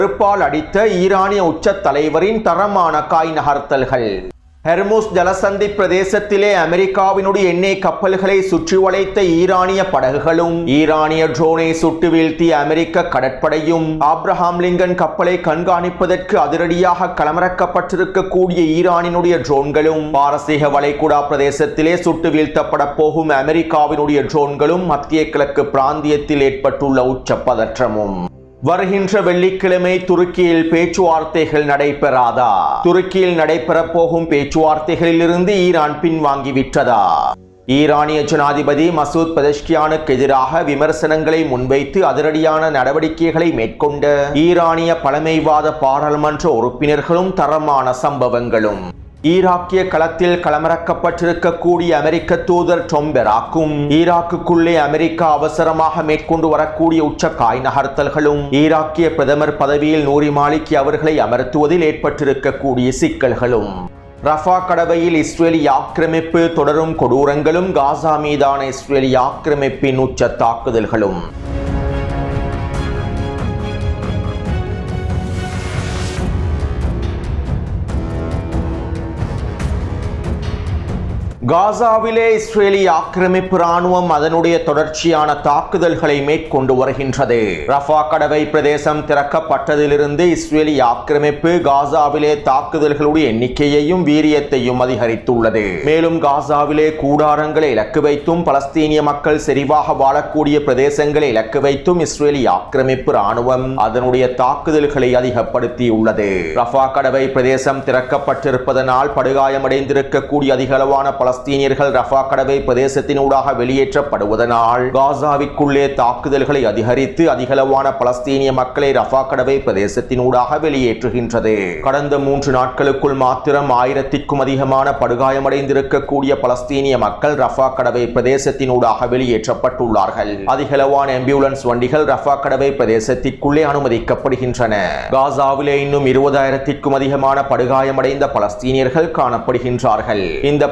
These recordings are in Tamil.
செருப்பால் அடித்த ஈரானிய உச்ச தலைவரின் தரமான காய் நகர்த்தல்கள். ஹெர்முஸ் ஜலசந்தி பிரதேசத்திலே அமெரிக்காவினுடைய எண்ணெய் கப்பல்களை சுற்றி வளைத்த ஈரானிய படகுகளும் ஈரானிய ட்ரோனை சுட்டு வீழ்த்திய அமெரிக்க கடற்படையும் ஆப்ரஹாம் லிங்கன் கப்பலை கண்காணிப்பதற்கு அதிரடியாக களமிறக்கப்பட்டிருக்கக்கூடிய ஈரானினுடைய ட்ரோன்களும் பாரசீக வளைகுடா பிரதேசத்திலே சுட்டு வீழ்த்தப்பட போகும் அமெரிக்காவினுடைய ட்ரோன்களும் மத்திய கிழக்கு பிராந்தியத்தில் ஏற்பட்டுள்ள உச்ச பதற்றமும். வருகின்ற வெள்ளிக்கிழமை துருக்கியில் பேச்சுவார்த்தைகள் நடைபெறாதா? துருக்கியில் நடைபெறப் போகும் பேச்சுவார்த்தைகளில் இருந்து ஈரான் பின்வாங்கிவிட்டதா? ஈரானிய ஜனாதிபதி மசூத் பதஷ்கியானுக்கு எதிராக விமர்சனங்களை முன்வைத்து அதிரடியான நடவடிக்கைகளை மேற்கொண்ட ஈரானிய பழமைவாத பாராளுமன்ற உறுப்பினர்களும் தரமான சம்பவங்களும். ஈராக்கிய களத்தில் களமிறக்கப்பட்டிருக்கக்கூடிய அமெரிக்க தூதர் டொம்பெராக்கும் ஈராக்குக்குள்ளே அமெரிக்கா அவசரமாக மேற்கொண்டு வரக்கூடிய உச்ச காய் நகர்த்தல்களும் ஈராக்கிய பிரதமர் பதவியில் நூரி மாலிக் அவர்களை அமர்த்துவதில் ஏற்பட்டிருக்கக்கூடிய சிக்கல்களும். ரஃபா கடவையில் இஸ்ரேலி ஆக்கிரமிப்பு தொடரும் கொடூரங்களும் காசா மீதான இஸ்ரேலி ஆக்கிரமிப்பின் உச்ச தாக்குதல்களும். காசாவிலே இஸ்ரேலி ஆக்கிரமிப்பு ராணுவம் அதனுடைய தொடர்ச்சியான தாக்குதல்களை மேற்கொண்டு வருகின்றது. ரஃபா கடவை பிரதேசம் திறக்கப்பட்டதிலிருந்து இஸ்ரேலி ஆக்கிரமிப்பு காசாவிலே தாக்குதல்களுடைய எண்ணிக்கையையும் வீரியத்தையும் அதிகரித்துள்ளது. மேலும் காசாவிலே கூடாரங்களை இலக்கு வைத்தும் பலஸ்தீனிய மக்கள் செறிவாக வாழக்கூடிய பிரதேசங்களை இலக்கு வைத்தும் இஸ்ரேலி ஆக்கிரமிப்பு ராணுவம் அதனுடைய தாக்குதல்களை அதிகப்படுத்தியுள்ளது. ரஃபா கடவை பிரதேசம் திறக்கப்பட்டிருப்பதனால் படுகாயமடைந்திருக்கக்கூடிய அதிகளவான பலஸ்தீனியர்கள் ரஃபா கடவை பிரதேசத்தினூடாக வெளியேற்றப்படுவதனால் காசாவிற்குள்ளே தாக்குதல்களை அதிகரித்து அதிகளவான பலஸ்தீனிய மக்களை ரஃபா கடவை பிரதேசத்தினூடாக வெளியேற்றுகின்றது. கடந்த மூன்று நாட்களுக்குள் மாத்திரம் ஆயிரத்திற்கும் அதிகமான படுகாயமடைந்திருக்கக்கூடிய பலஸ்தீனிய மக்கள் ரஃபா கடவை பிரதேசத்தினூடாக வெளியேற்றப்பட்டுள்ளார்கள். அதிகளவான ஆம்புலன்ஸ் வண்டிகள் ரஃபா கடவை பிரதேசத்திற்குள்ளே அனுமதிக்கப்படுகின்றன. காசாவிலே இன்னும் இருபதாயிரத்திற்கும் அதிகமான படுகாயமடைந்த பலஸ்தீனியர்கள் காணப்படுகின்றார்கள். இந்த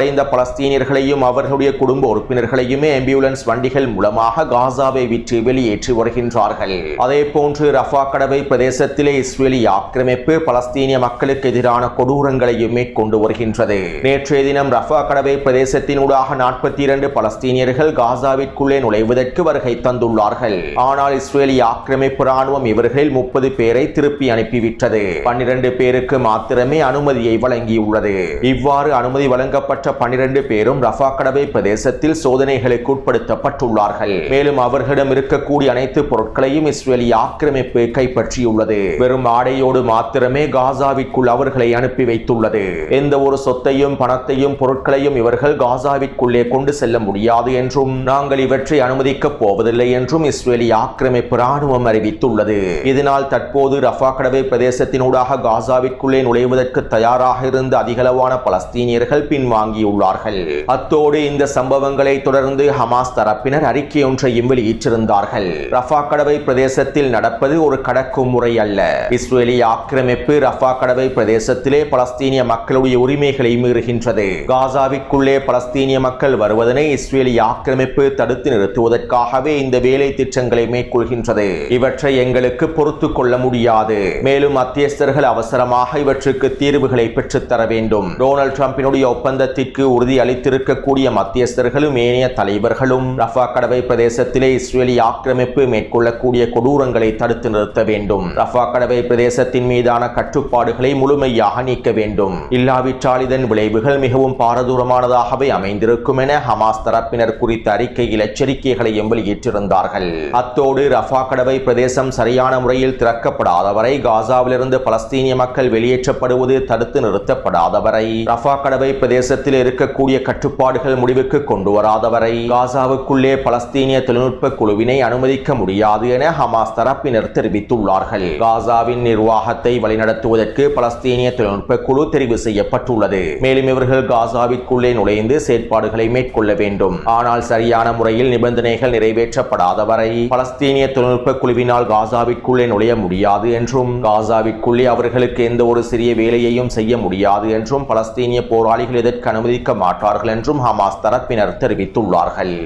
காயமடைந்த பலஸ்தீனியர்களையும் அவர்களுடைய குடும்ப உறுப்பினர்களையுமே ஆம்புலன்ஸ் வண்டிகள் மூலமாக காசாவை விற்று வெளியேற்றி வருகின்றார்கள். அதே போன்று ரஃபா கடவை பிரதேசத்திலே இஸ்ரேலி ஆக்கிரமிப்பு பலஸ்தீனிய மக்களுக்கு எதிரான கொடூரங்களையும் மேற்கொண்டு வருகின்றது. நேற்றைய தினம் ரஃபா கடவை பிரதேசத்தினூடாக நாற்பத்தி இரண்டு பலஸ்தீனியர்கள் காசாவிற்குள்ளே நுழைவதற்கு வருகை தந்துள்ளார்கள். ஆனால் இஸ்ரேலி ஆக்கிரமிப்பு ராணுவம் இவர்களில் முப்பது பேரை திருப்பி அனுப்பிவிட்டது. பன்னிரண்டு பேருக்கு மாத்திரமே அனுமதியை வழங்கியுள்ளது. இவ்வாறு அனுமதி வழங்கப்பட்ட பன்னிரண்டு பேரும் ரஃபா கடவை பிரதேசத்தில் சோதனைகளுக்கு உட்படுத்தப்பட்டுள்ளார்கள். மேலும் அவர்களிடம் இருக்கக்கூடிய அனைத்து பொருட்களையும் இஸ்ரேலி ஆக்கிரமிப்பு கைப்பற்றியுள்ளது. வெறும் ஆடையோடு மாத்திரமே காசாவிற்குள் அவர்களை அனுப்பி வைத்துள்ளது. எந்த ஒரு சொத்தையும் பணத்தையும் பொருட்களையும் இவர்கள் காசாவிற்குள்ளே கொண்டு செல்ல முடியாது என்றும் நாங்கள் இவற்றை அனுமதிக்கப் போவதில்லை என்றும் இஸ்ரேலி ஆக்கிரமிப்பு ராணுவம் அறிவித்துள்ளது. இதனால் தற்போது ரஃபா கடவை பிரதேசத்தினூடாக காசாவிற்குள்ளே நுழைவதற்கு தயாராக இருந்த அதிகளவான பலஸ்தீனியர்கள் பின்வாங்க வாங்கியுள்ளார்கள். அத்தோடு இந்த சம்பவங்களை தொடர்ந்து ஹமாஸ் தரப்பினர் அறிக்கை ஒன்றையும் வெளியிட்டிருந்தார்கள். ரஃபா கடவை பிரதேசத்தில் நடப்பது ஒரு கடக்கும் முறை அல்ல. இஸ்ரேலி ஆக்கிரமிப்பு ரஃபா கடவை பிரதேசத்திலே பலஸ்தீனிய மக்களுடைய உரிமைகளை மீறுகின்றது. காசாவிற்குள்ளே பலஸ்தீனிய மக்கள் வருவதனை இஸ்ரேலி ஆக்கிரமிப்பு தடுத்து நிறுத்துவதற்காகவே இந்த வேலை திட்டங்களை மேற்கொள்கின்றது. இவற்றை எங்களுக்கு பொறுத்து கொள்ள முடியாது. மேலும் மத்தியஸ்தர்கள் அவசரமாக இவற்றுக்கு தீர்வுகளை பெற்றுத்தர வேண்டும். டொனால்டு டிரம்பினுடைய ஒப்பந்தத்தில் ஒப்பந்தத்திற்கு உறுதி அளித்திருக்கக்கூடிய மத்தியஸ்தர்களும் ஏனைய தலைவர்களும் ரஃபா கடவை பிரதேசத்திலே இஸ்ரேலி ஆக்கிரமிப்பு மேற்கொள்ளக்கூடிய கொடூரங்களை தடுத்து நிறுத்த வேண்டும். ரஃபா கடவை பிரதேசத்தின் மீதான கட்டுப்பாடுகளை முழுமையாக நீக்க வேண்டும். இல்லாவிட்டால் இதன் விளைவுகள் மிகவும் பாரதூரமானதாகவே அமைந்திருக்கும் என ஹமாஸ் தரப்பினர் குறித்த அறிக்கையில் எச்சரிக்கைகளையும் வெளியிட்டிருந்தார்கள். அத்தோடு ரஃபா கடவை பிரதேசம் சரியான முறையில் திறக்கப்படாதவரை காசாவிலிருந்து பலஸ்தீனிய மக்கள் வெளியேற்றப்படுவது தடுத்து நிறுத்தப்படாதவரை ரஃபா கடவை பிரதேசத்தில் இருக்கக்கூடிய கட்டுப்பாடுகள் முடிவுக்கு கொண்டு வராதவரை காசாவுக்குள்ளே பலஸ்தீனிய தொழில்நுட்ப குழுவினை அனுமதிக்க முடியாது என ஹமாஸ் தரப்பினர் தெரிவித்துள்ளார்கள். காசாவின் நிர்வாகத்தை வழிநடத்துவதற்கு பலஸ்தீனிய தொழில்நுட்ப குழு தெரிவு செய்யப்பட்டுள்ளது. மேலும் இவர்கள் காசாவிற்குள்ளே நுழைந்து செயற்பாடுகளை மேற்கொள்ள வேண்டும். ஆனால் சரியான முறையில் நிபந்தனைகள் நிறைவேற்றப்படாதவரை பலஸ்தீனிய தொழில்நுட்ப குழுவினால் காசாவிற்குள்ளே நுழைய முடியாது என்றும் காசாவிற்குள்ளே அவர்களுக்கு எந்த ஒரு சிறிய வேலையையும் செய்ய முடியாது என்றும் பலஸ்தீனிய போராளிகள் இதற்கு அனுமதிக்க மாட்டார்கள் என்றும் ஹமாஸ் தரப்பினர் தெரிவித்துள்ளார்கள்.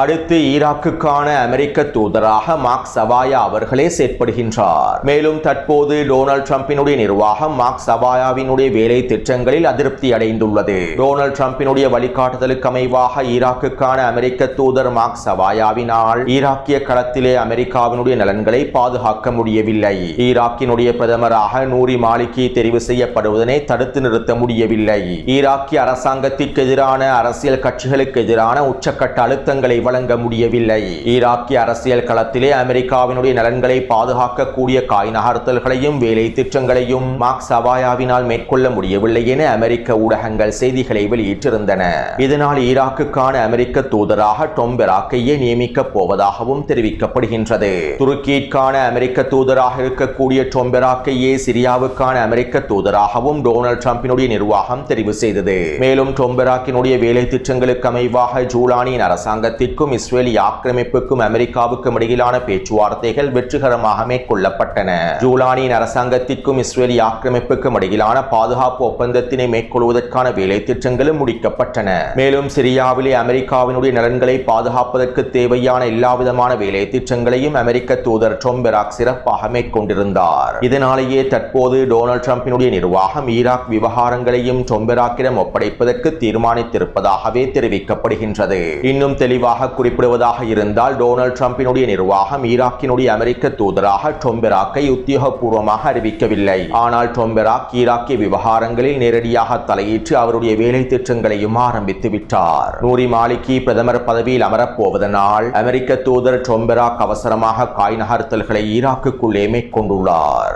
அடுத்து ஈராக்குக்கான அமெரிக்க தூதராக மார்க் சவாயா அவர்களே செயற்படுகின்றார். மேலும் தற்போது டொனால்ட் ட்ரம்பினுடைய நிர்வாகம் மார்க் சவாயாவினுடைய வேலை திட்டங்களில் அதிருப்தி அடைந்துள்ளது. டொனால்ட் ட்ரம்பினுடைய வழிகாட்டுதலுக்கு அமைவாக ஈராக்குக்கான அமெரிக்க தூதர் மார்க் சவாயாவினால் ஈராக்கிய களத்திலே அமெரிக்காவினுடைய நலன்களை பாதுகாக்க முடியவில்லை. ஈராக்கினுடைய பிரதமராக நூரி மாலிக்கி தெரிவு செய்யப்படுவதனை தடுத்து நிறுத்த முடியவில்லை. ஈராக்கிய அரசாங்கத்திற்கு எதிரான அரசியல் கட்சிகளுக்கு எதிரான உச்சக்கட்ட அழுத்தங்களை வழங்க முடியவில்லை. ஈராக்கிய அரசியல் களத்திலே அமெரிக்காவினுடைய நலன்களை பாதுகாக்கக்கூடிய காய் நகர்த்தல்களையும் வேலை திட்டங்களையும் மார்க் சவாயாவினால் மேற்கொள்ள முடியவில்லை என அமெரிக்க ஊடகங்கள் செய்திகளை வெளியிட்டிருந்தன. இதனால் ஈராக்குக்கான அமெரிக்க தூதராக டொம் பெராக்கையே நியமிக்கப் போவதாகவும் தெரிவிக்கப்படுகின்றது. துருக்கியிற்கான அமெரிக்க தூதராக இருக்கக்கூடிய டொம் பெராக்கையே சிரியாவுக்கான அமெரிக்க தூதராகவும் டொனால்ட் டிரம்பினுடைய நிர்வாகம் தெரிவு செய்தது. மேலும் டொம்பெராக்கினுடைய வேலை திட்டங்களுக்கு அமைவாக ஜூலானியின் அரசாங்கத்திற்கு இஸ்ரேலுக்கும் இஸ்ரேலிய ஆக்கிரமிப்புக்கும் அமெரிக்காவுக்கும் இடையிலான பேச்சுவார்த்தைகள் வெற்றிகரமாக மேற்கொள்ளப்பட்டன. ஜூலானியின் அரசாங்கத்திற்கும் இஸ்ரேலிய ஆக்கிரமிப்புக்கும் இடையிலான பாதுகாப்பு ஒப்பந்தத்தினை மேற்கொள்வதற்கான வேலை திட்டங்களும் முடிக்கப்பட்டன. மேலும் சிரியாவிலே அமெரிக்காவினுடைய நலன்களை பாதுகாப்பதற்கு தேவையான எல்லாவிதமான வேலை திட்டங்களையும் அமெரிக்க தூதர் டொம்பெராக் சிறப்பாக மேற்கொண்டிருந்தார். இதனாலேயே தற்போது டொனால்ட் டிரம்பினுடைய நிர்வாகம் ஈராக் விவகாரங்களையும் டொம்பெராக்கிடம் ஒப்படைப்பதற்கு தீர்மானித்திருப்பதாகவே தெரிவிக்கப்படுகின்றது. இன்னும் தெளிவாக குறிப்பிடுவதாக இருந்தால் டொனால்ட் ட்ரம்பினுடைய நிர்வாகம் ஈராக்கினுடைய அமெரிக்க தூதராக டொம்பெராக்கை உத்தியோகபூர்வமாக அறிவிக்கவில்லை. ஆனால் டொம்பெராக் ஈராக்கிய விவகாரங்களில் நேரடியாக தலையிட்டு அவருடைய வேலை திட்டங்களையும் ஆரம்பித்து விட்டார். நூரி மாலிகி பிரதமர் பதவியில் அமரப்போவதனால் அமெரிக்க தூதர் டொம்பெராக் அவசரமாக காய் நகர்த்தல்களை ஈராக்குக்குள்ளே மேற்கொண்டுள்ளார்.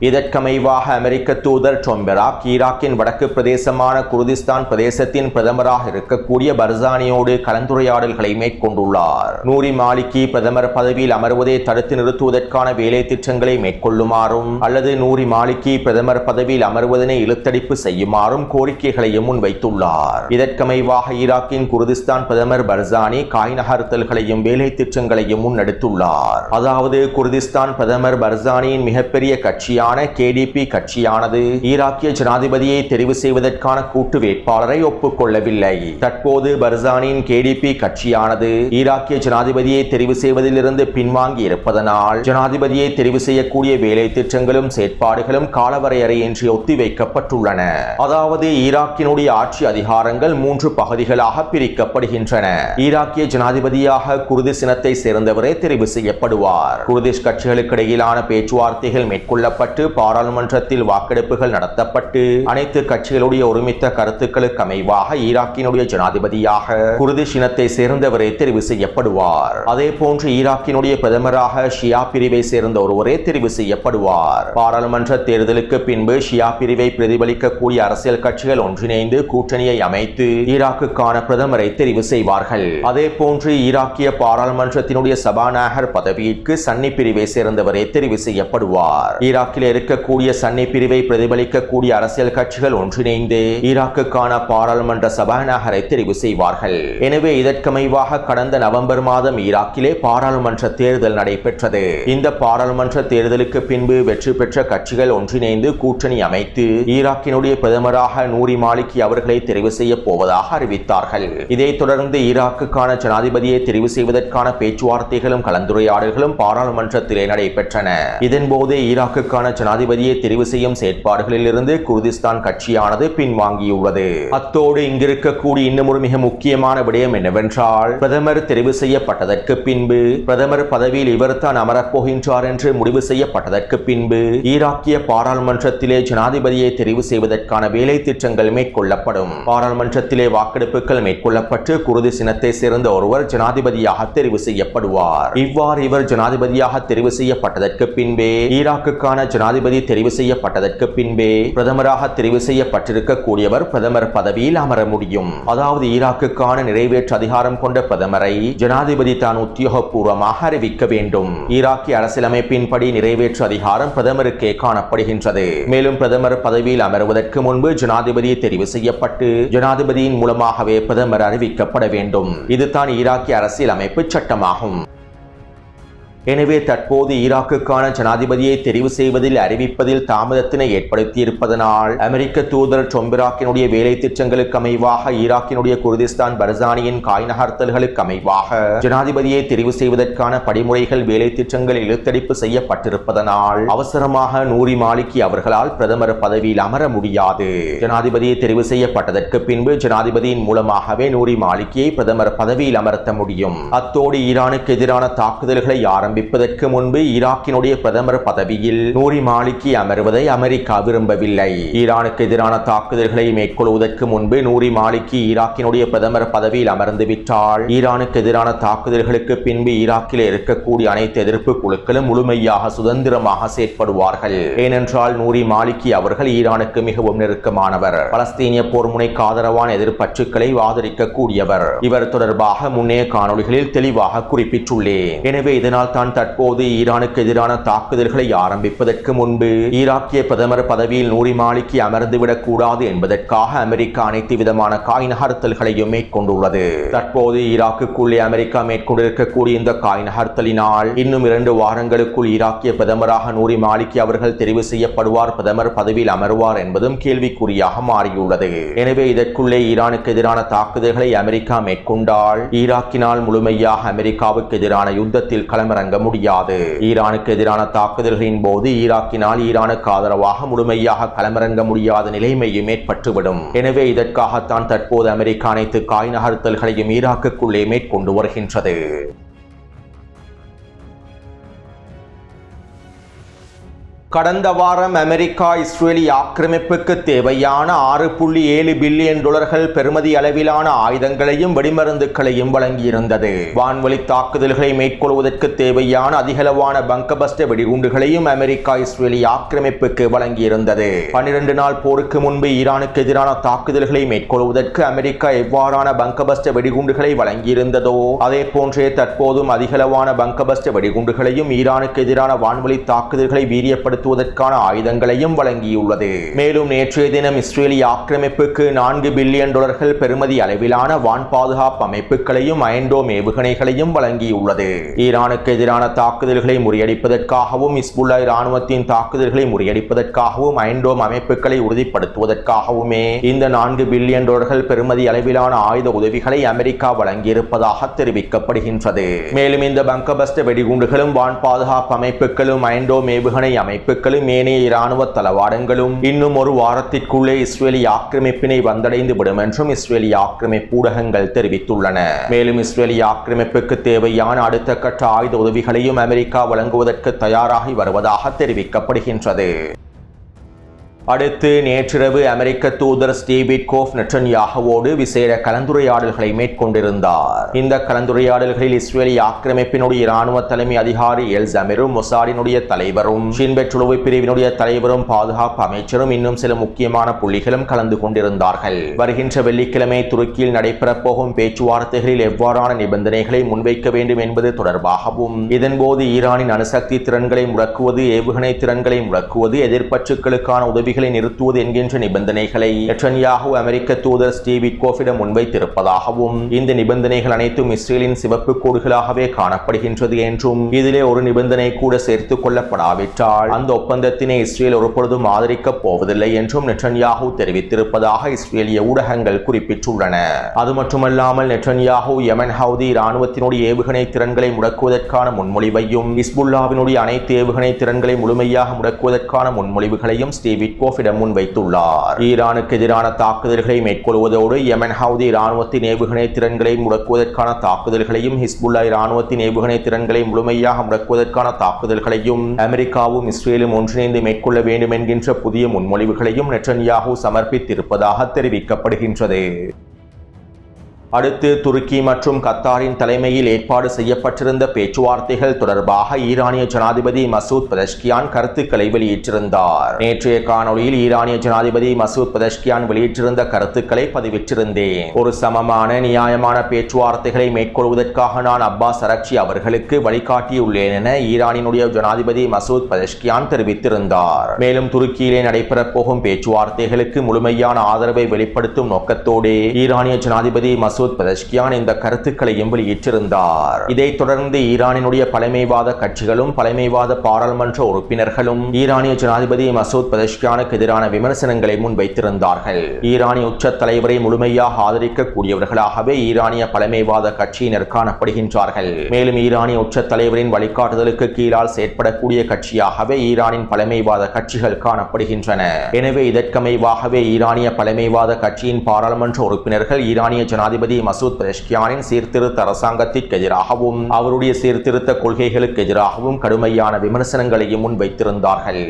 இதற்கமைவாக அமெரிக்க தூதர் டொம்பெராக் ஈராக்கின் வடக்கு பிரதேசமான குர்திஸ்தான் பிரதேசத்தின் பிரதமராக இருக்கக்கூடிய பர்சானியோடு கலந்துரையாடல்களை மேற்கொண்டுள்ளார். நூரி மாலிகி பிரதமர் பதவியில் அமர்வதை தடுத்து நிறுத்துவதற்கான வேலை திட்டங்களை மேற்கொள்ளுமாறும் அல்லது நூரி மாலிகி பிரதமர் பதவியில் அமர்வதனை இழுத்தடிப்பு செய்யுமாறும் கோரிக்கைகளையும் முன்வைத்துள்ளார். இதற்கமைவாக ஈராக்கின் குர்திஸ்தான் பிரதமர் பர்சானி காய் நகர்த்தல்களையும் வேலை திட்டங்களையும் முன்னெடுத்துள்ளார். அதாவது குர்திஸ்தான் பிரதமர் பர்சானியின் மிகப்பெரிய கட்சியாக கட்சியான கேடிபி கட்சியானது ஈராக்கிய ஜனாதிபதியை தெரிவு செய்வதற்கான கூட்டு வேட்பாளரை ஒப்புக்கொள்ளவில்லை. தற்போது பர்சானின் கேடிபி கட்சியானது ஈராக்கிய ஜனாதிபதியை தெரிவு செய்வதிலிருந்து பின்வாங்கி இருப்பதனால் ஜனாதிபதியை தெரிவு செய்யக்கூடிய வேலை திட்டங்களும் செயற்பாடுகளும் காலவரையறையின்றி ஒத்திவைக்கப்பட்டுள்ளன அதாவது ஈராக்கினுடைய ஆட்சி அதிகாரங்கள் மூன்று பகுதிகளாக பிரிக்கப்படுகின்றன. ஈராக்கிய ஜனாதிபதியாக குருது இனத்தை சேர்ந்தவரே தெரிவு செய்யப்படுவார். குர்திஷ் கட்சிகளுக்கு இடையிலான பேச்சுவார்த்தைகள் மேற்கொள்ளப்பட்டு செய்யப்பட்டு பாராளுமன்றத்தில் வாக்கெடுப்புகள் நடத்தப்பட்டு அனைத்து கட்சிகளுடைய ஒருமித்த கருத்துக்களுக்கு அமைவாக ஈராக்கினுடைய ஜனாதிபதியாக குருதிஷ் இனத்தை சேர்ந்தவரே தெரிவு செய்யப்படுவார். அதே போன்று ஈராக்கினுடைய பிரதமராக ஷியா பிரிவை சேர்ந்த ஒருவரே தெரிவு செய்யப்படுவார். பாராளுமன்ற தேர்தலுக்கு பின்பு ஷியா பிரிவை பிரதிபலிக்கக்கூடிய அரசியல் கட்சிகள் ஒன்றிணைந்து கூட்டணியை அமைத்து ஈராக்குக்கான பிரதமரை தெரிவு செய்வார்கள். அதே போன்று ஈராக்கிய பாராளுமன்றத்தினுடைய சபாநாயகர் பதவிக்கு சன்னி பிரிவை சேர்ந்தவரே தெரிவு செய்யப்படுவார். ஈராக்கில் ஈராக்கில் இருக்கக்கூடிய சன்னி பிரிவை பிரதிபலிக்கக்கூடிய அரசியல் கட்சிகள் ஒன்றிணைந்து ஈராக்குக்கான பாராளுமன்ற சபாநாயகரை தெரிவு செய்வார்கள். எனவே இதற்கமைவாக கடந்த நவம்பர் மாதம் ஈராக்கிலே பாராளுமன்ற தேர்தல் நடைபெற்றது. இந்த பாராளுமன்ற தேர்தலுக்கு பின்பு வெற்றி பெற்ற கட்சிகள் ஒன்றிணைந்து கூட்டணி அமைத்து ஈராக்கினுடைய பிரதமராக நூரி மாலிகி அவர்களை தெரிவு செய்ய போவதாக அறிவித்தார்கள். இதைத் தொடர்ந்து ஈராக்குக்கான ஜனாதிபதியை தெரிவு செய்வதற்கான பேச்சுவார்த்தைகளும் கலந்துரையாடல்களும் பாராளுமன்றத்திலே நடைபெற்றன. இதன்போது ஈராக்குக்கான ஜனாதிபதியை தெரிவு செய்யும் செயற்பாடுகளிலிருந்து குர்திஸ்தான் கட்சியானது பின்வாங்கியுள்ளது. அத்தோடு இங்கிருக்கக்கூடிய இன்னும் ஒரு மிக முக்கியமான விடயம் என்னவென்றால் பிரதமர் தெரிவு செய்யப்பட்டதற்கு பின்பு பிரதமர் பதவியில் இவர் தான் அமரப்போகின்றார் என்று முடிவு செய்யப்பட்டதற்கு பின்பு ஈராக்கிய பாராளுமன்றத்திலே ஜனாதிபதியை தெரிவு செய்வதற்கான வேலை திட்டங்கள் மேற்கொள்ளப்படும். பாராளுமன்றத்திலே வாக்கெடுப்புகள் மேற்கொள்ளப்பட்டு குருதி சினத்தை சேர்ந்த ஒருவர் ஜனாதிபதியாக தெரிவு செய்யப்படுவார். இவ்வாறு இவர் ஜனாதிபதியாக தெரிவு செய்யப்பட்டதற்கு பின்பே ஈராக்குக்கான ஜனாதிபதி தெரிவு செய்யப்பட்டதற்கு பின்பே பிரதமராக தெரிவு செய்யப்பட்டிருக்கக்கூடியவர் பிரதமர் பதவியில் அமர முடியும். அதாவது ஈராக்குக்கான நிறைவேற்று அதிகாரம் கொண்ட பிரதமரை ஜனாதிபதி தான் உத்தியோகபூர்வமாக அறிவிக்க வேண்டும். ஈராக்கிய அரசியலமைப்பின்படி நிறைவேற்று அதிகாரம் பிரதமருக்கே காணப்படுகின்றது. மேலும் பிரதமர் பதவியில் அமர்வதற்கு முன்பு ஜனாதிபதி தெரிவு செய்யப்பட்டு ஜனாதிபதியின் மூலமாகவே பிரதமர் அறிவிக்கப்பட வேண்டும். இதுதான் ஈராக்கிய அரசியலமைப்பு சட்டமாகும். எனவே தற்போது ஈராக்குக்கான ஜனாதிபதியை தெரிவு செய்வதில் அறிவிப்பதில் தாமதத்தினை ஏற்படுத்தியிருப்பதனால் அமெரிக்க தூதர் டொம்பிராக்கினுடைய வேலை திட்டங்களுக்கு அமைவாக ஈராக்கினுடைய குர்திஸ்தான் பர்சானியின் காய் நகர்த்தல்களுக்கு அமைவாக ஜனாதிபதியை தெரிவு செய்வதற்கான படிமுறைகள் வேலை திட்டங்கள் இழுத்தடிப்பு செய்யப்பட்டிருப்பதனால் அவசரமாக நூரி மாலிகி அவர்களால் பிரதமர் பதவியில் அமர முடியாது. ஜனாதிபதியை தெரிவு செய்யப்பட்டதற்கு பின்பு ஜனாதிபதியின் மூலமாகவே நூரி மாலிகியை பிரதமர் பதவியில் அமர்த்த முடியும். அத்தோடு ஈரானுக்கு எதிரான தாக்குதல்களை ஆரம்பிப்பதற்கு முன்பு ஈராக்கினுடைய பிரதமர் பதவியில் நூரி மாலிகி அமர்வதை அமெரிக்கா விரும்பவில்லை. ஈரானுக்கு எதிரான தாக்குதல்களை மேற்கொள்வதற்கு முன்பு நூரி மாலிகி ஈராக்கினுடைய பிரதமர் பதவியில் அமர்ந்து விட்டால் ஈரானுக்கு எதிரான தாக்குதல்களுக்கு பின்பு ஈராக்கில் இருக்கக்கூடிய அனைத்து எதிர்ப்பு குழுக்களும் முழுமையாக சுதந்திரமாக செயற்படுவார்கள். ஏனென்றால் நூரி மாலிகி அவர்கள் ஈரானுக்கு மிகவும் நெருக்கமானவர். பலஸ்தீனிய போர் முனைக்கு ஆதரவான எதிர்ப்பற்றுக்களை ஆதரிக்க இவர் தொடர்பாக முன்னைய காணொலிகளில் தெளிவாக குறிப்பிட்டுள்ளேன். எனவே இதனால் தான் தற்போது ஈரானுக்கு எதிரான தாக்குதல்களை ஆரம்பிப்பதற்கு முன்பு ஈராக்கிய பிரதமர் பதவியில் நூரி மாலிகி அமர்ந்துவிடக் கூடாது என்பதற்காக அமெரிக்கா அனைத்து விதமான காய் நகர்த்தல்களையும் மேற்கொண்டுள்ளது. தற்போது ஈராக்குக்குள்ளே அமெரிக்கா மேற்கொண்டிருக்கக்கூடிய இந்த காய் நகர்த்தலினால் இன்னும் இரண்டு வாரங்களுக்குள் ஈராக்கிய பிரதமராக நூரி மாலிகி அவர்கள் தெரிவு செய்யப்படுவார் பிரதமர் பதவியில் அமர்வார் என்பதும் கேள்விக்குறியாக மாறியுள்ளது. எனவே இதற்குள்ளே ஈரானுக்கு எதிரான தாக்குதல்களை அமெரிக்கா மேற்கொண்டால் ஈராக்கினால் முழுமையாக அமெரிக்காவுக்கு எதிரான யுத்தத்தில் களமிறங்க முடியாது. ஈரானுக்கு எதிரான தாக்குதல்களின் போது ஈராக்கினால் ஈரானுக்கு ஆதரவாக முழுமையாக களமிறங்க முடியாத நிலைமையும் ஏற்பட்டுவிடும் எனவே இதற்காகத்தான் தற்போது அமெரிக்கா அனைத்து காய் நகர்த்தல்களையும் ஈராக்குக்குள்ளே மேற்கொண்டு வருகின்றது. கடந்த வாரம் அமெரிக்கா இஸ்ரேலி ஆக்கிரமிப்புக்கு தேவையான ஆறு புள்ளி ஏழு பில்லியன் டாலர்கள் பெறுமதி அளவிலான ஆயுதங்களையும் வெடிமருந்துகளையும் வழங்கியிருந்தது. வான்வழி தாக்குதல்களை மேற்கொள்வதற்கு தேவையான அதிகளவான பங்கபஸ்ட வெடிகுண்டுகளையும் அமெரிக்கா இஸ்ரேலி ஆக்கிரமிப்புக்கு வழங்கியிருந்தது. பன்னிரண்டு நாள் போருக்கு முன்பு ஈரானுக்கு எதிரான தாக்குதல்களை மேற்கொள்வதற்கு அமெரிக்கா எவ்வாறான பங்கபஸ்ட வெடிகுண்டுகளை வழங்கியிருந்ததோ அதே போன்றே தற்போதும் அதிகளவான பங்கபஸ்ட வெடிகுண்டுகளையும் ஈரானுக்கு எதிரான வான்வழி தாக்குதல்களை வீரியப்படுத்த நடத்துவதற்கான ஆயுதங்களையும் வழங்கியுள்ளது. மேலும் நேற்றைய தினம் இஸ்ரேலிய ஆக்கிரமிப்புக்கு நான்கு பில்லியன் டாலர்கள் பெறுமதி அளவிலான வான் பாதுகாப்பு அமைப்புகளையும் அயன்டோம் ஏவுகணைகளையும் வழங்கியுள்ளது. ஈரானுக்கு எதிரான தாக்குதல்களை முறியடிப்பதற்காகவும் இஸ்புல்லா இராணுவத்தின் தாக்குதல்களை முறியடிப்பதற்காகவும் அயன்டோம் அமைப்புகளை உறுதிப்படுத்துவதற்காகவுமே இந்த நான்கு பில்லியன் டாலர்கள் பெறுமதி அளவிலான ஆயுத உதவிகளை அமெரிக்கா வழங்கியிருப்பதாக தெரிவிக்கப்படுகின்றது. மேலும் இந்த பங்கபஸ்ட வெடிகுண்டுகளும் வான் பாதுகாப்பு அமைப்புகளும் அயன்டோம் ஏவுகணை அமைப்பு அமைப்புகளும் ஏனைய இராணுவ தளவாடங்களும் இன்னும் ஒரு வாரத்திற்குள்ளே இஸ்ரேலிய ஆக்கிரமிப்பினை வந்தடைந்து விடும் என்றும் இஸ்ரேலிய ஆக்கிரமிப்பு ஊடகங்கள் தெரிவித்துள்ளன. மேலும் இஸ்ரேலிய ஆக்கிரமிப்புக்கு தேவையான அடுத்த கட்ட ஆயுத உதவிகளையும் அமெரிக்கா வழங்குவதற்கு தயாராகி வருவதாக தெரிவிக்கப்படுகின்றது. அடுத்து நேற்றிரவு அமெரிக்க தூதர் ஸ்டீவிட் கோஃப் நெட்டன்யாகவோடு விசேட கலந்துரையாடல்களை மேற்கொண்டிருந்தார். இந்த கலந்துரையாடல்களில் இஸ்ரேலிய ஆக்கிரமிப்பினுடைய இராணுவ தலைமை அதிகாரி எல் ஜமிரும் மொசாடினுடைய தலைவரும் ஷின்பெற்றுளவு பிரிவினுடைய தலைவரும் பாதுகாப்பு அமைச்சரும் இன்னும் சில முக்கியமான புள்ளிகளும் கலந்து கொண்டிருந்தார்கள். வருகின்ற வெள்ளிக்கிழமை துருக்கியில் நடைபெறப் போகும் பேச்சுவார்த்தைகளில் எவ்வாறான நிபந்தனைகளை முன்வைக்க வேண்டும் என்பது தொடர்பாகவும் இதன்போது ஈரானின் அணுசக்தி திறன்களை முடக்குவது ஏவுகணை திறன்களை முடக்குவது எதிர்ப்பற்றுக்களுக்கான உதவி உதவிகளை நிறுத்துவது என்கின்ற நிபந்தனைகளை நெட்டன்யாகு அமெரிக்க தூதர் ஸ்டீவி கோஃபிடம் முன்வைத்திருப்பதாகவும் இந்த நிபந்தனைகள் அனைத்தும் இஸ்ரேலின் சிவப்பு கோடுகளாகவே காணப்படுகின்றது என்றும் இதிலே ஒரு நிபந்தனை கூட சேர்த்துக் கொள்ளப்படாவிட்டால் அந்த ஒப்பந்தத்தினை இஸ்ரேல் ஒருபொழுதும் ஆதரிக்கப் போவதில்லை என்றும் நெட்டன்யாகு தெரிவித்திருப்பதாக இஸ்ரேலிய ஊடகங்கள் குறிப்பிட்டுள்ளன. அது மட்டுமல்லாமல் நெட்டன்யாகு யமன் ஹவுதி இராணுவத்தினுடைய ஏவுகணை திறன்களை முடக்குவதற்கான முன்மொழிவையும் இஸ்புல்லாவினுடைய அனைத்து ஏவுகணை திறன்களை முழுமையாக முடக்குவதற்கான முன்மொழிவுகளையும் ஸ்டீவிட் கோஃபிடம் முன்வைத்துள்ளார் ஈரானுக்கு எதிரான தாக்குதல்களை மேற்கொள்வதோடு யமன் ஹவுதி இராணுவத்தின் ஏவுகணை திறன்களை முடக்குவதற்கான தாக்குதல்களையும் ஹிஸ்புல்லா இராணுவத்தின் ஏவுகணை திறன்களை முழுமையாக முடக்குவதற்கான தாக்குதல்களையும் அமெரிக்காவும் இஸ்ரேலும் ஒன்றிணைந்து மேற்கொள்ள வேண்டும் என்கின்ற புதிய முன்மொழிவுகளையும் நெட்டன்யாகு சமர்ப்பித்திருப்பதாக தெரிவிக்கப்படுகின்றது. அடுத்து துருக்கி மற்றும் கத்தாரின் தலைமையில் ஏற்பாடு செய்யப்பட்டிருந்த பேச்சுவார்த்தைகள் தொடர்பாக ஈரானிய ஜனாதிபதி மசூத் பதஷ்கியான் கருத்துக்களை வெளியிட்டிருந்தார். நேற்றைய காணொளியில் ஈரானிய ஜனாதிபதி மசூத் பதஷ்கியான் வெளியிட்டிருந்த கருத்துக்களை பதிவிட்டிருந்தேன். ஒரு சமமான நியாயமான பேச்சுவார்த்தைகளை மேற்கொள்வதற்காக நான் அப்பாஸ் அரக்ஷி அவர்களுக்கு வழிகாட்டியுள்ளேன் என ஈரானினுடைய ஜனாதிபதி மசூத் பதஷ்கியான் தெரிவித்திருந்தார். மேலும் துருக்கியிலே நடைபெறப் போகும் பேச்சுவார்த்தைகளுக்கு முழுமையான ஆதரவை வெளிப்படுத்தும் நோக்கத்தோடு ஈரானிய ஜனாதிபதி மசூத் மசூத் பதஷ்கியான் இந்த கருத்துக்களையும் வெளியிட்டிருந்தார் இதைத் தொடர்ந்து ஈரானினுடைய பழமைவாத கட்சிகளும் பழமைவாத பாராளுமன்ற உறுப்பினர்களும் ஈரானிய ஜனாதிபதி மசூத் பதஷ்கியானுக்கு எதிரான விமர்சனங்களை முன்வைத்திருந்தார்கள். ஈரானிய உச்ச தலைவரை முழுமையாக ஆதரிக்கக்கூடியவர்களாகவே ஈரானிய பழமைவாத கட்சியினர் காணப்படுகின்றார்கள். மேலும் ஈரானிய உச்ச தலைவரின் வழிகாட்டுதலுக்கு கீழால் செயற்படக்கூடிய கட்சியாகவே ஈரானின் பழமைவாத கட்சிகள் காணப்படுகின்றன. எனவே இதற்கமைவாகவே ஈரானிய பழமைவாத கட்சியின் பாராளுமன்ற உறுப்பினர்கள் ஈரானிய ஜனாதிபதி மசூத் பெஷ்கியானின் சீர்திருத்த அரசாங்கத்திற்கு எதிராகவும் அவருடைய சீர்திருத்த கொள்கைகளுக்கு எதிராகவும் கடுமையான விமர்சனங்களையும் முன்வைத்திருந்தார்கள்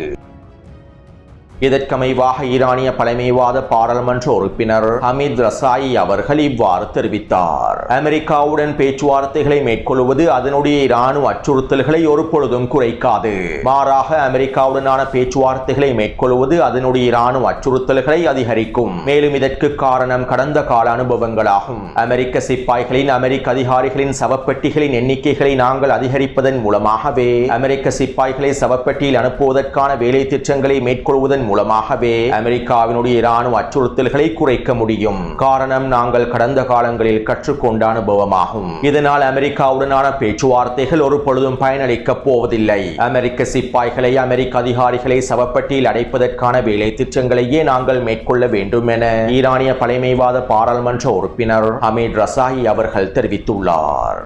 இதற்கமைவாக ஈரானிய பழமைவாத பாராளுமன்ற உறுப்பினர் ஹமீத் ரசாயி அவர்கள் இவ்வாறு தெரிவித்தார். அமெரிக்காவுடன் பேச்சுவார்த்தைகளை மேற்கொள்வது அதனுடைய இராணுவ அச்சுறுத்தல்களை ஒருபொழுதும் குறைக்காது. மாறாக அமெரிக்காவுடனான பேச்சுவார்த்தைகளை மேற்கொள்வது அதனுடைய இராணுவ அச்சுறுத்தல்களை அதிகரிக்கும். மேலும் இதற்கு காரணம் கடந்த கால அனுபவங்களாகும். அமெரிக்க சிப்பாய்களின் அமெரிக்க அதிகாரிகளின் சவப்பெட்டிகளின் எண்ணிக்கைகளை நாங்கள் அதிகரிப்பதன் மூலமாகவே அமெரிக்க சிப்பாய்களை சவப்பெட்டியில் அனுப்புவதற்கான வேலை திட்டங்களை மேற்கொள்வதன் மூலமாகவே அமெரிக்காவினுடைய இராணுவ அச்சுறுத்தல்களை குறைக்க முடியும். காரணம் நாங்கள் கடந்த காலங்களில் கற்றுக்கொண்ட அனுபவமாகும். இதனால் அமெரிக்காவுடனான பேச்சுவார்த்தைகள் ஒரு பொழுதும் பயனளிக்கப் போவதில்லை. அமெரிக்க சிப்பாய்களை அமெரிக்க அதிகாரிகளை சவப்பட்டியில் அடைப்பதற்கான வேலை திட்டங்களையே நாங்கள் மேற்கொள்ள வேண்டும் என ஈரானிய பழமைவாத பாராளுமன்ற உறுப்பினர் ஹமீத் ரசாயி அவர்கள் தெரிவித்துள்ளார்.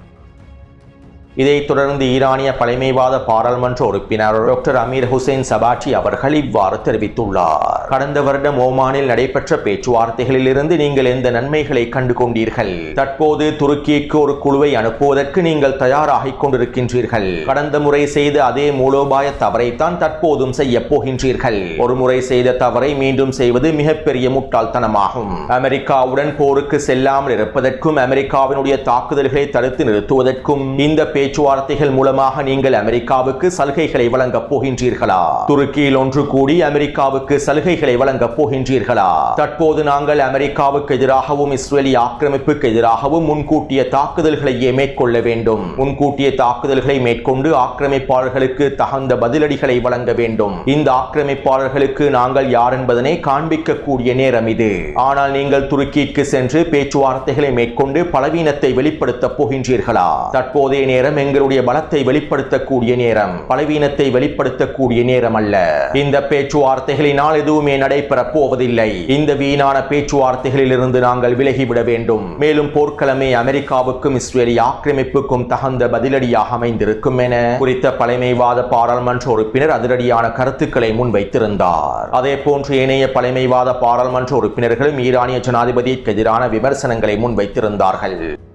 இதைத் தொடர்ந்து ஈரானிய பழமைவாத பாராளுமன்ற உறுப்பினர் டாக்டர் அமீர் ஹுசைன் சபாட்டி அவர்கள் இவ்வாறு தெரிவித்துள்ளார். கடந்த வருடம் ஓமானில் நடைபெற்ற பேச்சுவார்த்தைகளில் இருந்து நீங்கள் எந்த நன்மைகளை கண்டு கொண்டீர்கள் தற்போது துருக்கிக்கு ஒரு குழுவை அனுப்புவதற்கு நீங்கள் தயாராகிக் கொண்டிருக்கின்றீர்கள். கடந்த முறை செய்த அதே மூலோபாய தவறைத்தான் தற்போதும் செய்ய போகின்றீர்கள். ஒரு முறை செய்த தவறை மீண்டும் செய்வது மிகப்பெரிய முட்டாள்தனமாகும். அமெரிக்காவுடன் போருக்கு செல்லாமல் இருப்பதற்கும் அமெரிக்காவினுடைய தாக்குதல்களை தடுத்து நிறுத்துவதற்கும் இந்த பேச்சு பேச்சுவார்த்தைகள் மூலமாக நீங்கள் அமெரிக்காவுக்கு சலுகைகளை வழங்கப் போகின்றீர்களா? துருக்கியில் ஒன்று கூடி அமெரிக்காவுக்கு சலுகைகளை வழங்கப் போகின்றீர்களா? தற்போது நாங்கள் அமெரிக்காவுக்கு எதிராகவும் இஸ்ரேலி ஆக்கிரமிப்புக்கு எதிராகவும் முன்கூட்டிய தாக்குதல்களையே மேற்கொள்ள வேண்டும். முன்கூட்டிய தாக்குதல்களை மேற்கொண்டு ஆக்கிரமிப்பாளர்களுக்கு தகுந்த பதிலடிகளை வழங்க வேண்டும். இந்த ஆக்கிரமிப்பாளர்களுக்கு நாங்கள் யார் என்பதனை காண்பிக்கக்கூடிய நேரம் இது. ஆனால் நீங்கள் துருக்கிக்கு சென்று பேச்சுவார்த்தைகளை மேற்கொண்டு பலவீனத்தை வெளிப்படுத்தப் போகின்றீர்களா? தற்போதைய நேரம் எங்களுடைய பலத்தை வெளிப்படுத்தக்கூடிய நேரம் பலவீனத்தை வெளிப்படுத்தக்கூடிய நேரம் அல்ல. இந்த பேச்சுவார்த்தைகளினால் எதுவுமே நடைபெறப் போவதில்லை. இந்த வீணான பேச்சுவார்த்தைகளில் இருந்து நாங்கள் விலகிவிட வேண்டும். மேலும் போர்க்களமே அமெரிக்காவுக்கும் இஸ்ரேலி ஆக்கிரமிப்புக்கும் தகுந்த பதிலடியாக அமைந்திருக்கும் என குறித்த பழமைவாத பாராளுமன்ற உறுப்பினர் அதிரடியான கருத்துக்களை முன்வைத்திருந்தார். அதே போன்று ஏனைய பழமைவாத பாராளுமன்ற உறுப்பினர்களும் ஈரானிய ஜனாதிபதிக்கு எதிரான விமர்சனங்களை முன்வைத்திருந்தார்கள்.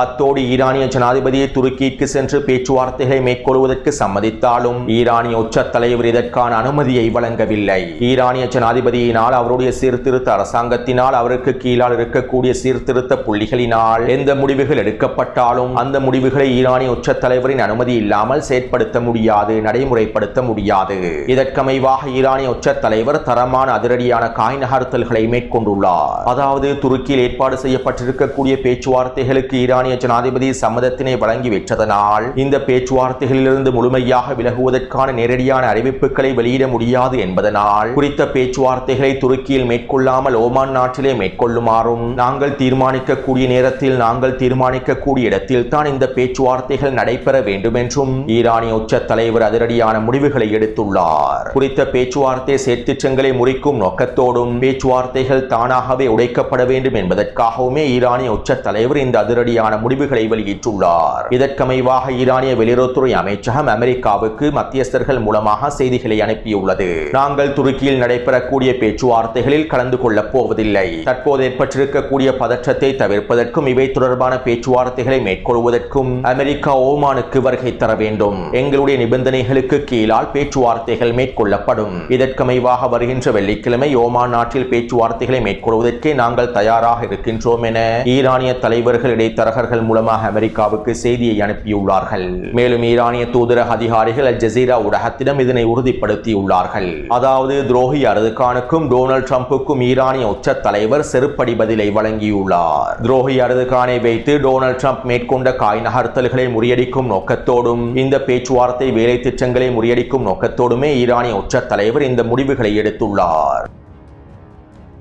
அத்தோடு ஈரானிய ஜனாதிபதியை துருக்கிக்கு சென்று பேச்சுவார்த்தைகளை மேற்கொள்வதற்கு சம்மதித்தாலும் ஈரானிய உச்ச தலைவர் இதற்கான அனுமதியை வழங்கவில்லை. ஈரானிய ஜனாதிபதியினால் அவருடைய சீர்திருத்த அரசாங்கத்தினால் அவருக்கு கீழால் இருக்கக்கூடிய சீர்திருத்த புள்ளிகளினால் எந்த முடிவுகள் எடுக்கப்பட்டாலும் அந்த முடிவுகளை ஈரானிய உச்ச தலைவரின் அனுமதி இல்லாமல் செயற்படுத்த முடியாது நடைமுறைப்படுத்த முடியாது. இதற்கமைவாக ஈரானிய உச்ச தலைவர் தரமான அதிரடியான காய் நகர்த்தல்களை மேற்கொண்டுள்ளார். அதாவது துருக்கியில் ஏற்பாடு செய்யப்பட்டிருக்கக்கூடிய பேச்சுவார்த்தைகளுக்கு ஈரான் பிரித்தானிய ஜனாதிபதி சம்மதத்தினை வழங்கி வெற்றதனால் இந்த பேச்சுவார்த்தைகளிலிருந்து முழுமையாக விலகுவதற்கான நேரடியான அறிவிப்புகளை வெளியிட முடியாது என்பதனால் குறித்த பேச்சுவார்த்தைகளை துருக்கியில் மேற்கொள்ளாமல் ஓமான் நாட்டிலே மேற்கொள்ளுமாறும் நாங்கள் தீர்மானிக்கக்கூடிய நேரத்தில் நாங்கள் தீர்மானிக்கக்கூடிய இடத்தில் தான் இந்த பேச்சுவார்த்தைகள் நடைபெற வேண்டும் என்றும் ஈரானிய உச்ச தலைவர் அதிரடியான முடிவுகளை எடுத்துள்ளார். குறித்த பேச்சுவார்த்தை செயற்திட்டங்களை முறிக்கும் நோக்கத்தோடும் பேச்சுவார்த்தைகள் தானாகவே உடைக்கப்பட வேண்டும் என்பதற்காகவுமே ஈரானிய உச்ச தலைவர் இந்த அதிரடியான முடிவுகளை வெளியிட்டுள்ளார். இதற்கமைவாக ஈரானிய வெளியுறவுத்துறை அமைச்சகம் அமெரிக்காவுக்கு மத்தியஸ்தர்கள் மூலமாக செய்திகளை அனுப்பியுள்ளது. நாங்கள் துருக்கியில் நடைபெறக்கூடிய பேச்சுவார்த்தைகளில் கலந்து கொள்ளப் போவதில்லை. தற்போது ஏற்பட்டிருக்கக்கூடிய பதற்றத்தை தவிர்ப்பதற்கும் இவை தொடர்பான பேச்சுவார்த்தைகளை மேற்கொள்வதற்கும் அமெரிக்கா ஓமானுக்கு வருகை தர வேண்டும். எங்களுடைய நிபந்தனைகளுக்கு கீழால் பேச்சுவார்த்தைகள் மேற்கொள்ளப்படும். இதற்கமைவாக வருகின்ற வெள்ளிக்கிழமை ஓமான் நாட்டில் பேச்சுவார்த்தைகளை மேற்கொள்வதற்கே நாங்கள் தயாராக இருக்கின்றோம் என ஈரானிய தலைவர்கள் இடைத்தரகர்கள் மூலமாக அமெரிக்காவுக்கு செய்தியை அனுப்பியுள்ளார்கள். மேலும் ஈரானிய தூதரக அதிகாரிகள் அல் ஜசீரா ஊடகத்திடம் இதனை உறுதிப்படுத்தியுள்ளார்கள். அதாவது துரோகி அருதுகானுக்கும் டொனால்ட் ட்ரம்புக்கும் ஈரானிய உச்ச தலைவர் செருப்படி பதிலை வழங்கியுள்ளார். துரோகி அருதுகானை வைத்து டொனால்ட் ட்ரம்ப் மேற்கொண்ட காய் நகர்த்தல்களை முறியடிக்கும் நோக்கத்தோடும் இந்த பேச்சுவார்த்தை வேலை திட்டங்களை முறியடிக்கும் நோக்கத்தோடுமே ஈரானிய உச்ச தலைவர் இந்த முடிவுகளை எடுத்துள்ளார்.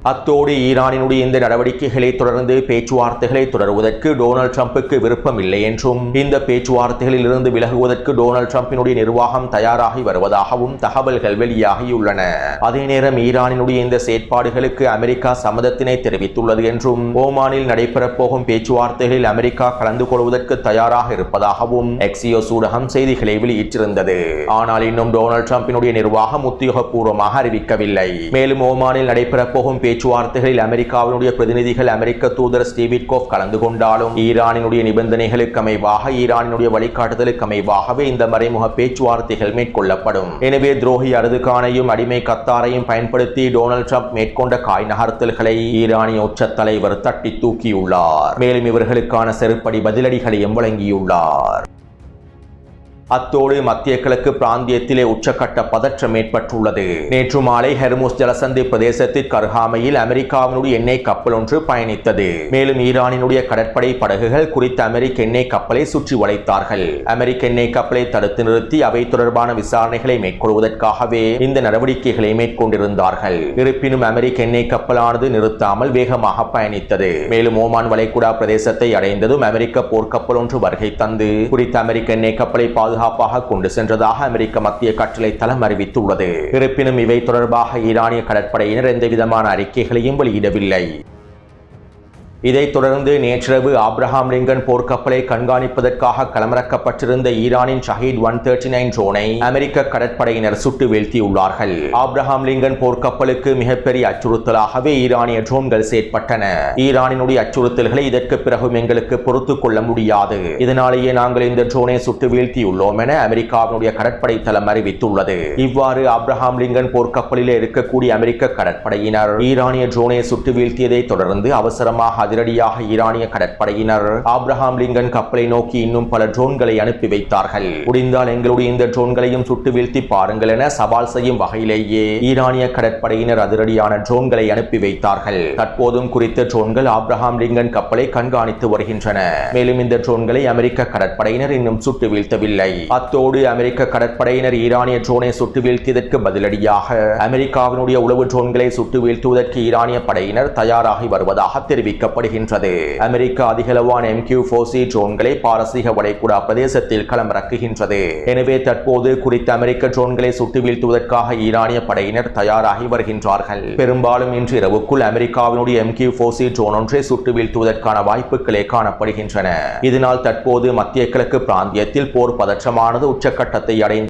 அத்தோடு ஈரானினுடைய இந்த நடவடிக்கைகளை தொடர்ந்து பேச்சுவார்த்தைகளை தொடருவதற்கு டொனால்ட் ட்ரம்புக்கு விருப்பம் இல்லை என்றும் இந்த பேச்சுவார்த்தைகளில் இருந்து விலகுவதற்கு டொனால்ட் டிரம்பினுடைய நிர்வாகம் தயாராகி வருவதாகவும் தகவல்கள் வெளியாகியுள்ளன. அதே நேரம் ஈரானினுடைய இந்த செயற்பாடுகளுக்கு அமெரிக்கா சம்மதத்தினை தெரிவித்துள்ளது என்றும் ஓமானில் நடைபெறப்போகும் பேச்சுவார்த்தைகளில் அமெரிக்கா கலந்து கொள்வதற்கு தயாராக இருப்பதாகவும் எக்ஸியோ சூடகம் செய்திகளை வெளியிட்டிருந்தது. ஆனால் இன்னும் டொனால்ட் டிரம்பினுடைய நிர்வாகம் உத்தியோகபூர்வமாக அறிவிக்கவில்லை. மேலும் ஓமானில் நடைபெறப் போகும் பேச்சுவார்த்தைகளில் அமெரிக்காவினுடைய பிரதிநிதிகள் அமெரிக்க தூதர் ஸ்டீவிட்கோப் கலந்து கொண்டாலும் ஈரானினுடைய நிபந்தனைகளுக்கு அமைவாக ஈரானினுடைய வழிகாட்டுதலுக்கு அமைவாகவே இந்த மறைமுக பேச்சுவார்த்தைகள் மேற்கொள்ளப்படும். எனவே துரோகி அருதுகானையும் அடிமை கத்தாரையும் பயன்படுத்தி டொனால்டு ட்ரம்ப் மேற்கொண்ட காய் நகர்த்தல்களை ஈரானிய உச்ச தலைவர் தட்டி தூக்கியுள்ளார். மேலும் இவர்களுக்கான செருப்படி பதிலடிகளையும் வழங்கியுள்ளார். அத்தோடு மத்திய கிழக்கு பிராந்தியத்திலே உச்சக்கட்ட பதற்றம் ஏற்பட்டுள்ளது. நேற்று மாலை ஹெர்முஸ் ஜலசந்தி பிரதேசத்திற்கு அருகாமையில் அமெரிக்காவினுடைய எண்ணெய் கப்பல் ஒன்று பயணித்தது. மேலும் ஈரானினுடைய கடற்படை படகுகள் குறித்த அமெரிக்க எண்ணெய் கப்பலை சுற்றி வளைத்தார்கள். அமெரிக்க எண்ணெய் கப்பலை தடுத்து நிறுத்தி அவை தொடர்பான விசாரணைகளை மேற்கொள்வதற்காகவே இந்த நடவடிக்கைகளை மேற்கொண்டிருந்தார்கள். இருப்பினும் அமெரிக்க எண்ணெய் கப்பலானது நிறுத்தாமல் வேகமாக பயணித்தது. மேலும் ஓமான் வளைகுடா பிரதேசத்தை அடைந்ததும் அமெரிக்க போர்க்கப்பல் ஒன்று வருகை தந்து குறித்த அமெரிக்க எண்ணெய் கப்பலை பாதுகாப்பாக கொண்டு சென்றதாக அமெரிக்க மத்திய கட்டளை தளம் அறிவித்துள்ளது. இருப்பினும் இவை தொடர்பாக ஈரானிய கடற்படையினர் எந்தவிதமான அறிக்கைகளையும் வெளியிடவில்லை. இதைத் தொடர்ந்து நேற்றிரவு ஆப்ரஹாம் லிங்கன் போர்க்கப்பலை கண்காணிப்பதற்காக களமிறக்கப்பட்டிருந்த ஈரானின் ஷஹீத் ஒன் தேர்ட்டி நைன் ட்ரோனை அமெரிக்க கடற்படையினர் சுட்டு வீழ்த்தியுள்ளார்கள். ஆப்ரஹாம் லிங்கன் போர்க்கப்பலுக்கு மிகப்பெரிய அச்சுறுத்தலாகவே ஈரானிய ட்ரோன்கள் செயற்பட்டன. ஈரானினுடைய அச்சுறுத்தல்களை இதற்கு பிறகும் எங்களுக்கு பொறுத்துக் கொள்ள முடியாது. இதனாலேயே நாங்கள் இந்த ட்ரோனை சுட்டு வீழ்த்தியுள்ளோம் என அமெரிக்காவினுடைய கடற்படை தளம் அறிவித்துள்ளது. இவ்வாறு ஆப்ரஹாம் லிங்கன் போர்க்கப்பலிலே இருக்கக்கூடிய அமெரிக்க கடற்படையினர் ஈரானிய ட்ரோனை சுட்டு வீழ்த்தியதை தொடர்ந்து அவசரமாக அதிரடியாக ஈரானிய கடற்படையினர் ஆப்ரஹாம் லிங்கன் கப்பலை நோக்கி இன்னும் பல ட்ரோன்களை அனுப்பி வைத்தார்கள். முடிந்தால் எங்களுடைய இந்த ட்ரோன்களையும் சுட்டு வீழ்த்தி பாருங்கள் என சவால் செய்யும் வகையிலேயே ஈரானிய கடற்படையினர் அதிரடியான ட்ரோன்களை அனுப்பி வைத்தார்கள். தற்போதும் குறித்த ட்ரோன்கள் ஆப்ரஹாம் லிங்கன் கப்பலை கண்காணித்து வருகின்றன. மேலும் இந்த ட்ரோன்களை அமெரிக்க கடற்படையினர் இன்னும் சுட்டு வீழ்த்தவில்லை. அத்தோடு அமெரிக்க கடற்படையினர் ஈரானிய ட்ரோனை சுட்டு வீழ்த்தியதற்கு பதிலடியாக அமெரிக்காவினுடைய உளவு ட்ரோன்களை சுட்டு வீழ்த்துவதற்கு ஈரானிய படையினர் தயாராகி வருவதாக தெரிவிக்கப்பட்டது காணப்படுகின்றது. அமெரிக்கா அதிகளவான எம் கியூ சி ட்ரோன்களை பாரசீக வளைகுடா பிரதேசத்தில் களமிறக்குகின்றது. எனவே தற்போது குறித்த அமெரிக்க ட்ரோன்களை சுட்டு வீழ்த்துவதற்காக ஈரானிய படையினர் தயாராகி வருகின்றார்கள். பெரும்பாலும் இன்று இரவுக்குள் அமெரிக்காவினுடைய எம் கியூ சி ட்ரோன் ஒன்றை சுட்டு வீழ்த்துவதற்கான வாய்ப்புகளே காணப்படுகின்றன. இதனால் தற்போது மத்திய கிழக்கு பிராந்தியத்தில் போர் பதற்றமானது உச்சக்கட்டத்தை அடைந்து